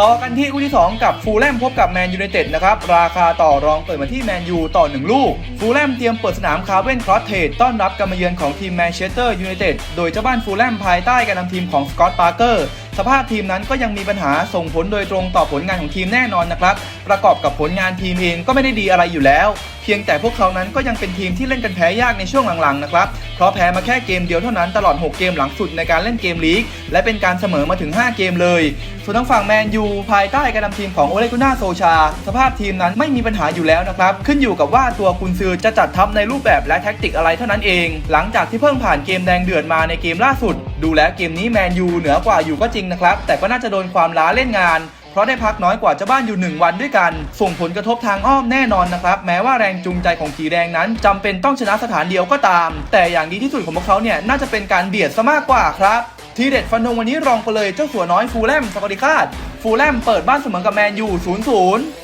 ต่อกันที่คู่ที่ 2 กับฟูลแลมพบกับแมนยูไนเต็ดนะครับ ราคาต่อรองเปิดมาที่แมนยูต่อ 1 ลูก ฟูลแลมเตรียมเปิดสนามคาร์เวนครอสเทดต้อนรับการมาเยือนของทีมแมนเชสเตอร์ยูไนเต็ดโดยเจ้าบ้านฟูลแลมภายใต้การนำทีมของสกอตต์ปาร์เกอร์สภาพทีมนั้นก็ยังมีปัญหาส่งผลโดยตรงต่อผลงานของทีมแน่นอนนะครับประกอบกับผลงานทีมเองก็ไม่ได้ดีอะไรอยู่แล้ว เพียงแต่พวกเขานั้นก็ยังเป็นทีมที่เล่นกันแพ้ยากในช่วงหลังๆนะครับ เพราะแพ้มาแค่เกมเดียวเท่านั้นตลอด 6 เกมหลังสุดในการเล่นเกมลีก และเป็นการเสมอมาถึง 5 เกมเลย ส่วนทางฝั่งแมนยูภายใต้การนำทีมของโอเลกุน่าโซชา สภาพทีมนั้นไม่มีปัญหาอยู่แล้วนะครับ ขึ้นอยู่กับว่าตัวกุนซือจะจัดทัพในรูปแบบและแท็กติกอะไรเท่านั้นเอง หลังจากที่เพิ่งผ่านเกมแดงเดือดมาในเกมล่าสุด ดูแล้วเกมนี้แมนยูเหนือกว่าอยู่ก็จริงนะครับ แต่ก็น่าจะโดนความล้าเล่นงาน เพราะได้พักน้อยกว่าเจ้าบ้านอยู่ 1 วันด้วยกัน ส่งผลกระทบทางอ้อมแน่นอนนะครับ แม้ว่าแรงจูงใจของสีแดงนั้นจำเป็นต้องชนะสถานเดียวก็ตาม แต่อย่างดีที่สุดของพวกเขาเนี่ยน่าจะเป็นการเบียดซะมากกว่าครับ ทีเด็ดฟันธงวันนี้รองไปเลยเจ้าสัวน้อยฟูลแลมสกอติคาดฟูลแลมเปิดบ้านเสมอกับแมนยู 0-0